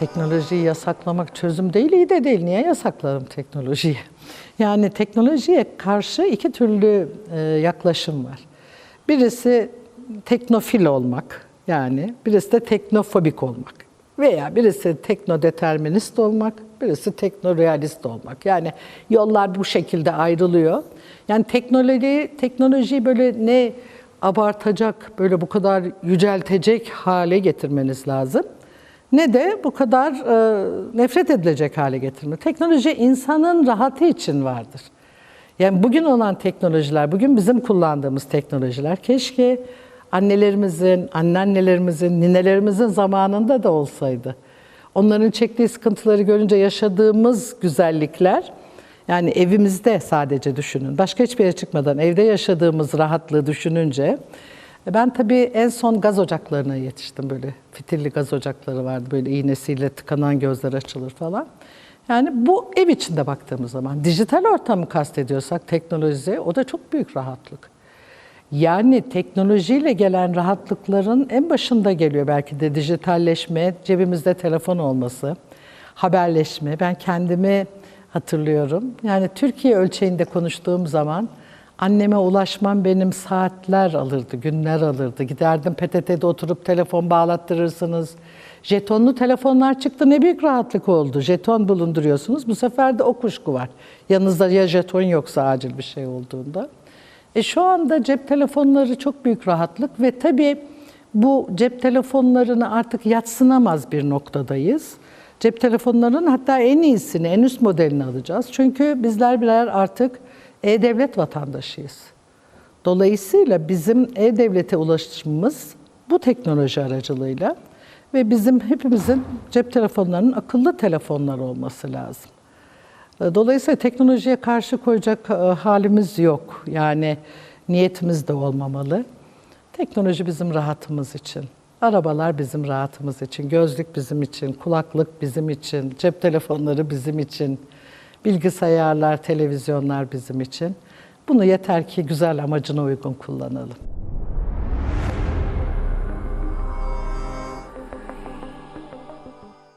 Teknolojiyi yasaklamak çözüm değil, iyi de değil. Niye yasaklarım teknolojiyi? Yani teknolojiye karşı iki türlü e, yaklaşım var. Birisi teknofil olmak, yani birisi de teknofobik olmak. Veya birisi teknodeterminist olmak, birisi teknorealist olmak. Yani yollar bu şekilde ayrılıyor. Yani teknoloji, teknolojiyi böyle ne abartacak, böyle bu kadar yüceltecek hale getirmeniz lazım. Ne de bu kadar e, nefret edilecek hale getirme. Teknoloji insanın rahatı için vardır. Yani bugün olan teknolojiler, bugün bizim kullandığımız teknolojiler keşke annelerimizin, anneannelerimizin, ninelerimizin zamanında da olsaydı. Onların çektiği sıkıntıları görünce yaşadığımız güzellikler, yani evimizde sadece düşünün, başka hiçbir yere çıkmadan evde yaşadığımız rahatlığı düşününce, ben tabii en son gaz ocaklarına yetiştim böyle. Fitilli gaz ocakları vardı böyle iğnesiyle tıkanan gözler açılır falan. Yani bu ev içinde baktığımız zaman dijital ortamı kastediyorsak teknoloji o da çok büyük rahatlık. Yani teknolojiyle gelen rahatlıkların en başında geliyor belki de dijitalleşme, cebimizde telefon olması, haberleşme. Ben kendimi hatırlıyorum. Yani Türkiye ölçeğinde konuştuğum zaman anneme ulaşmam benim saatler alırdı, günler alırdı. Giderdim PTT'de oturup telefon bağlattırırsınız. Jetonlu telefonlar çıktı ne büyük rahatlık oldu. Jeton bulunduruyorsunuz. Bu sefer de o kuşku var. Yanınızda ya jeton yoksa acil bir şey olduğunda. E şu anda cep telefonları çok büyük rahatlık ve tabii bu cep telefonlarını artık yatsınamaz bir noktadayız. Cep telefonlarının hatta en iyisini, en üst modelini alacağız. Çünkü bizler birer artık e-devlet vatandaşıyız. Dolayısıyla bizim e-devlete ulaşımımız bu teknoloji aracılığıyla ve bizim hepimizin cep telefonlarının akıllı telefonlar olması lazım. Dolayısıyla teknolojiye karşı koyacak e, halimiz yok. Yani niyetimiz de olmamalı. Teknoloji bizim rahatımız için. Arabalar bizim rahatımız için, gözlük bizim için, kulaklık bizim için, cep telefonları bizim için, bilgisayarlar, televizyonlar bizim için. Bunu yeter ki güzel amacına uygun kullanalım.